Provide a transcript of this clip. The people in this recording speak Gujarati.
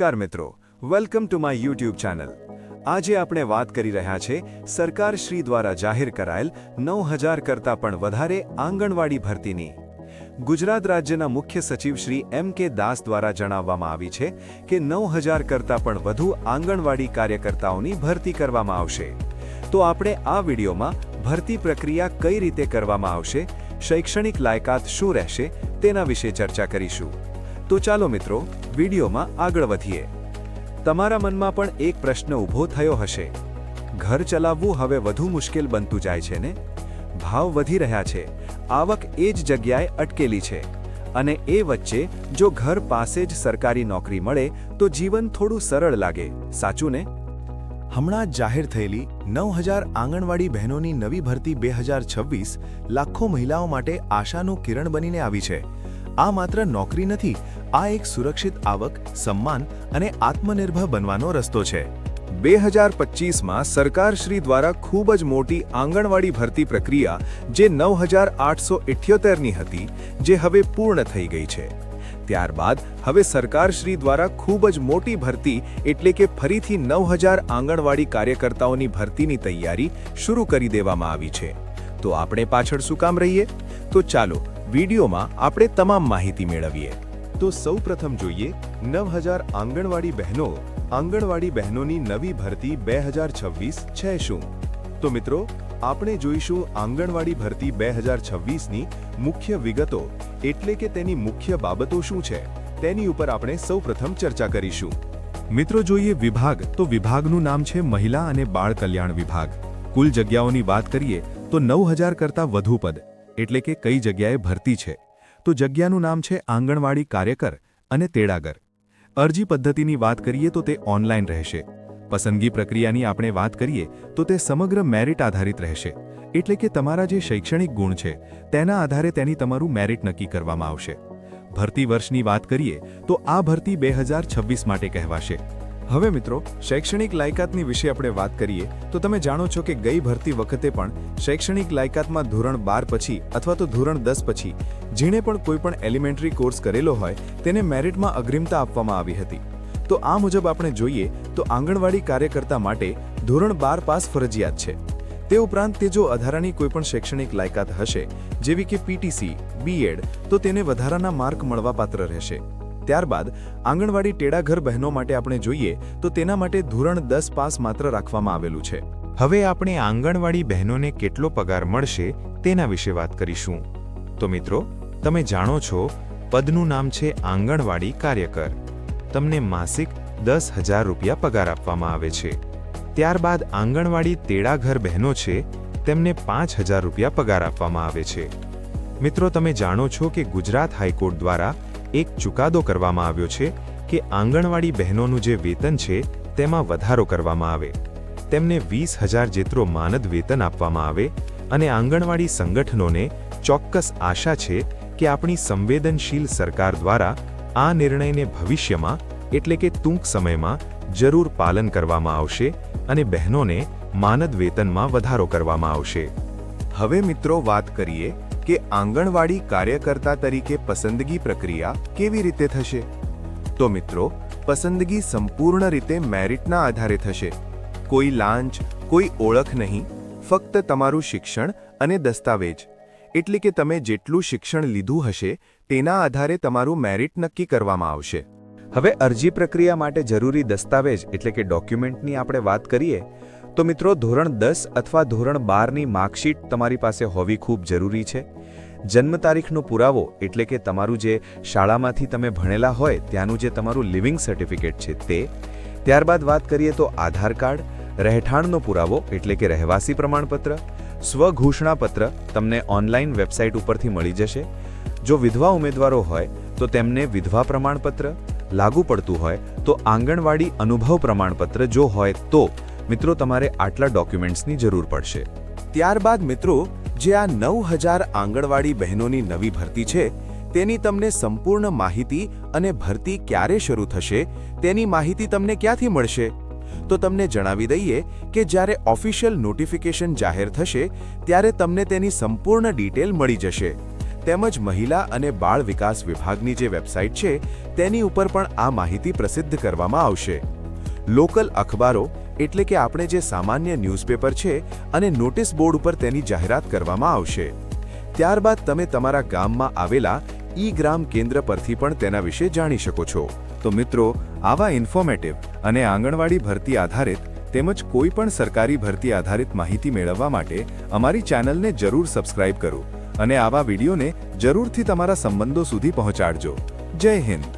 નમસ્કાર મિત્રો. Welcome to my YouTube channel આજે આપણે વાત કરી રહ્યા છે, સરકાર શ્રી દ્વારા જાહેર કરાયેલ નવ હજાર કરતાં પણ વધારે આંગણવાડી ભરતીની. ગુજરાત રાજ્યના મુખ્ય સચિવ શ્રી એમ કે દાસ દ્વારા જણાવવામાં આવી છે કે નવ હજાર કરતાં પણ વધુ આંગણવાડી કાર્યકર્તાઓની ભરતી કરવામાં આવશે. તો આપણે આ વિડીયોમાં ભરતી પ્રક્રિયા કઈ રીતે કરવામાં આવશે, શૈક્ષણિક લાયકાત શું રહેશે તેના વિશે ચર્ચા કરીશું. તો ચાલો મિત્રો, વિડીયોમાં આગળ વધીએ. તમારા મનમાં પણ એક પ્રશ્ન ઊભો થયો હશે. ઘર ચલાવવું હવે વધુ મુશ્કેલ બનતું જાય છે ને? ભાવ વધી રહ્યા છે. આવક એ જ જગ્યાએ અટકેલી છે. અને એ વચ્ચે જો ઘર પાસે જ સરકારી નોકરી મળે, તો જીવન થોડું સરળ લાગે. સાચું ને? હમણાં જાહેર થયેલી નવ હજાર આંગણવાડી બહેનોની નવી ભરતી બે હજાર છવ્વીસ લાખો મહિલાઓ માટે આશાનું કિરણ બનીને આવી છે. આ માત્ર નોકરી નથી, આ એક સુરક્ષિત આવક, સન્માન અને આત્મનિર્ભર બનવાનો રસ્તો છે. બે હજાર પચીસમાં સરકારશ્રી દ્વારા ખૂબ જ મોટી આંગણવાડી ભરતી પ્રક્રિયા, જે નવ હજાર આઠસો ઇઠ્યોતેરની હતી, જે હવે પૂર્ણ થઈ ગઈ છે. ત્યારબાદ હવે સરકારશ્રી દ્વારા ખૂબ જ મોટી ભરતી, એટલે કે ફરીથી નવ હજાર આંગણવાડી કાર્યકર્તાઓની ભરતીની તૈયારી શરૂ કરી દેવામાં આવી છે. તો આપણે પાછળ શું કામ રહીએ? તો ચાલો વિડીયોમાં આપણે તમામ માહિતી મેળવીએ. તો સૌપ્રથમ જોઈએ નવ હજાર આંગણવાડી બહેનો, આંગણવાડી બહેનોની નવી ભરતી બે હજાર છવ્વીસ છે શું? તો મિત્રો, આપણે જોઈશું આંગણવાડી ભરતી બે હજાર છવ્વીસની મુખ્ય વિગતો, એટલે કે તેની મુખ્ય બાબતો શું છે? તેની ઉપર આપણે સૌપ્રથમ ચર્ચા કરીશું. મિત્રો જોઈએ વિભાગ, તો વિભાગનું નામ છે મહિલા અને બાળ કલ્યાણ વિભાગ. કુલ જગ્યાઓની વાત કરીએ, તો નવ હજાર કરતાં વધુ પદ. એટલે કે કઈ જગ્યાએ ભરતી છે. તો જગ્યાનું નામ છે આંગણવાડી કાર્યકર અને તેડાગર. અરજી પદ્ધતિની વાત કરીએ તો તે ઓનલાઈન રહેશે. પસંદગી પ્રક્રિયાની આપણે વાત કરીએ તો તે સમગ્ર મેરિટ આધારિત રહેશે. એટલે કે તમારા જે શૈક્ષણિક ગુણ છે, તેના આધારે તેની તમારું મેરિટ નક્કી કરવામાં આવશે. ભરતી વર્ષની વાત કરીએ તો આ ભરતી બે માટે કહેવાશે. હવે મિત્રો, શૈક્ષણિક લાયકાતની વિશે આપણે વાત કરીએ, તો તમે જાણો છો કે ગઈ ભરતી વખતે પણ શૈક્ષણિક લાયકાતમાં ધોરણ બાર પછી અથવા તો ધોરણ દસ પછી જેણે પણ કોઈપણ એલિમેન્ટરી કોર્સ કરેલો હોય, તેને મેરિટમાં અગ્રિમતા આપવામાં આવી હતી. તો આ મુજબ આપણે જોઈએ, તો આંગણવાડી કાર્યકર્તા માટે ધોરણ બાર પાસ ફરજિયાત છે. તે ઉપરાંત તે જો અધારાની કોઈપણ શૈક્ષણિક લાયકાત હશે, જેવી કે પીટીસી બીએડ તો તેને વધારાના માર્ક મળવાપાત્ર રહેશે. ત્યારબાદ આંગણવાડી ટેડાઘર બહેનો માટે આપણે જોઈએ તો તેના માટે ધોરણ દસ પાસ માત્ર રાખવામાં આવેલું છે. હવે આપણે આંગણવાડી બહેનોને કેટલો પગાર મળશે તેના વિશે વાત કરીશું. તો મિત્રો, તમે જાણો છો, પદનું નામ છે આંગણવાડી કાર્યકર. તમને માસિક દસ હજાર રૂપિયા પગાર આપવામાં આવે છે. ત્યારબાદ આંગણવાડી તેડાઘર બહેનો છે, તેમને પાંચ હજાર રૂપિયા પગાર આપવામાં આવે છે. મિત્રો, તમે જાણો છો કે ગુજરાત હાઈકોર્ટ દ્વારા એક ચુકાદો કરવામાં આવ્યો છે કે આંગણવાડી બહેનોનું જે વેતન છે, તેમાં વધારો કરવામાં આવે. તેમને વીસ હજાર જેટલો માનદ વેતન આપવામાં આવે અને આંગણવાડી સંગઠનોને ચોક્કસ આશા છે કે આપણી સંવેદનશીલ સરકાર દ્વારા આ નિર્ણયને ભવિષ્યમાં, એટલે કે ટૂંક સમયમાં, જરૂર પાલન કરવામાં આવશે અને બહેનોને માનદ વેતનમાં વધારો કરવામાં આવશે. હવે મિત્રો વાત કરીએ કે આંગણવાડી કાર્યકર્તા તરીકે પસંદગી પ્રક્રિયા કેવી રીતે થશે? તો મિત્રો, પસંદગી સંપૂર્ણ રીતે મેરિટના આધારે થશે. કોઈ લાંચ, કોઈ ઓળખ નહીં, ફક્ત તમારું શિક્ષણ અને દસ્તાવેજ. એટલે કે તમે જેટલું શિક્ષણ લીધું હશે, તેના આધારે તમારું મેરિટ નક્કી કરવામાં આવશે. હવે અરજી પ્રક્રિયા માટે જરૂરી દસ્તાવેજ એટલે કે ડોક્યુમેન્ટની આપણે વાત કરીએ, તો મિત્રો ધોરણ દસ અથવા ધોરણ બારની માર્કશીટ તમારી પાસે હોવી ખૂબ જરૂરી છે. જન્મ તારીખનો પુરાવો એટલે કે તમારું જે શાળામાંથી તમે ભણેલા હોય ત્યાંનું જે તમારું લિવિંગ સર્ટિફિકેટ છે તે. ત્યારબાદ વાત કરીએ તો આધાર કાર્ડ, રહેઠાણનો પુરાવો એટલે કે રહેવાસી પ્રમાણપત્ર, સ્વઘોષણાપત્ર તમને ઓનલાઈન વેબસાઇટ ઉપરથી મળી જશે. જો વિધવા ઉમેદવારો હોય તો તેમને વિધવા પ્રમાણપત્ર, લાગુ પડતું હોય તો આંગણવાડી અનુભવ પ્રમાણપત્ર જો હોય તો મિત્રો તમારે આટલા ડોક્યુમેન્ટ્સની જરૂર પડશે. ત્યારબાદ મિત્રો જે આ નવ હજાર આંગણવાડી બહેનોની નવી ભરતી છે, તેની તમને સંપૂર્ણ માહિતી અને ભરતી ક્યારે શરૂ થશે, તેની માહિતી તમને ક્યાંથી મળશે? તો તમને જણાવી દઈએ કે જ્યારે ઓફિશિયલ નોટિફિકેશન જાહેર થશે, ત્યારે તમને તેની સંપૂર્ણ ડિટેલ મળી જશે. તેમજ મહિલા અને બાળ વિકાસ વિભાગની જે વેબસાઇટ છે, તેની ઉપર પણ આ માહિતી પ્રસિદ્ધ કરવામાં આવશે. લોકલ અખબારો એટલે કે આપણે જે સામાન્ય ન્યૂઝપેપર છે અને નોટિસ બોર્ડ ઉપર તેની જાહેરાત કરવામાં આવશે. ત્યારબાદ તમે તમારા ગામમાં આવેલા ઈ ગ્રામ કેન્દ્ર પરથી પણ તેના વિશે જાણી શકો છો. તો મિત્રો, આવા ઇન્ફોર્મેટિવ અને આંગણવાડી ભરતી આધારિત તેમજ કોઈ પણ સરકારી ભરતી આધારિત માહિતી મેળવવા માટે અમારી ચેનલને જરૂર સબસ્ક્રાઇબ કરો અને આવા વિડીયોને જરૂરથી તમારા સંબંધો સુધી પહોંચાડજો. જય હિન્દ.